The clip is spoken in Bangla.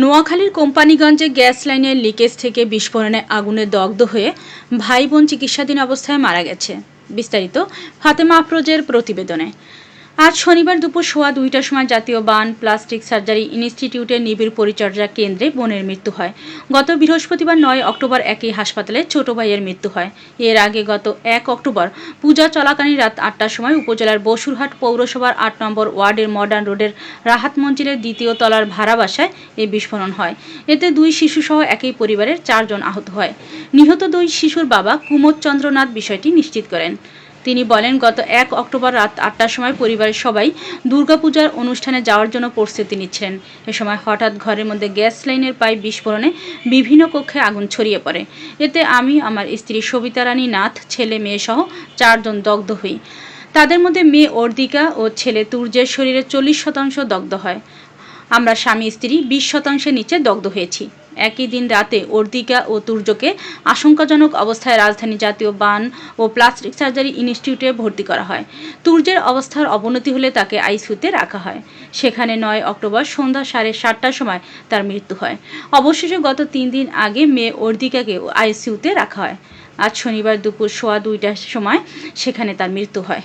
নোয়াখালীর কোম্পানিগঞ্জে গ্যাস লাইনের লিকেজ থেকে বিস্ফোরণে আগুনে দগ্ধ হয়ে ভাই বোন চিকিৎসাধীন অবস্থায় মারা গেছে। বিস্তারিত ফাতেমা আফরোজের প্রতিবেদনে। আজ শনিবার দুপুর সোয়া দুইটার সময় জাতীয় বান, প্লাস্টিক সার্জারি ইনস্টিটিউটের নিবিড় পরিচর্যা কেন্দ্রে বোনের মৃত্যু হয়। গত বৃহস্পতিবার নয় অক্টোবর একই হাসপাতালে ছোট ভাইয়ের মৃত্যু হয়। এর আগে গত এক অক্টোবর পূজা চলাকালীন রাত আটটার সময় উপজেলার বসুরহাট পৌরসভার আট নম্বর ওয়ার্ডের মডার্ন রোডের রাহাত মঞ্জিলের দ্বিতীয় তলার ভাড়া বাসায় এই বিস্ফোরণ হয়। এতে দুই শিশুসহ একই পরিবারের চারজন আহত হয়। নিহত দুই শিশুর বাবা কুমোদ চন্দ্রনাথ বিষয়টি নিশ্চিত করেন। তিনি বলেন, গত এক অক্টোবর রাত আটটার সময় পরিবারের সবাই দুর্গাপূজার অনুষ্ঠানে যাওয়ার জন্য প্রস্তুতি নিচ্ছিলেন এ সময় হঠাৎ ঘরের মধ্যে গ্যাস লাইনের পাইপ বিস্ফোরণে বিভিন্ন কক্ষে আগুন ছড়িয়ে পড়ে। এতে আমি, আমার স্ত্রী সবিতা রানী নাথ, ছেলে মেয়ে সহ চারজন দগ্ধ হই। তাদের মধ্যে মেয়ে অর্দিকা ও ছেলে তুর্যের শরীরে চল্লিশ শতাংশ দগ্ধ হয়। আমরা স্বামী, স্ত্রী বিশ শতাংশের নিচে দগ্ধ হয়েছি। একই দিন রাতে অর্দিকা ও তুর্যকে আশঙ্কাজনক অবস্থায় রাজধানী জাতীয় বান ও প্লাস্টিক সার্জারি ইনস্টিটিউটে ভর্তি করা হয়। তুর্যের অবস্থার অবনতি হলে তাকে আইসিইউতে রাখা হয়। সেখানে নয় অক্টোবর সন্ধ্যা সাড়ে সাতটার সময় তার মৃত্যু হয়। অবশেষে গত তিন দিন আগে মেয়ে অর্দিকাকে আইসিইউতে রাখা হয়। আজ শনিবার দুপুর সোয়া দুইটার সময় সেখানে তার মৃত্যু হয়।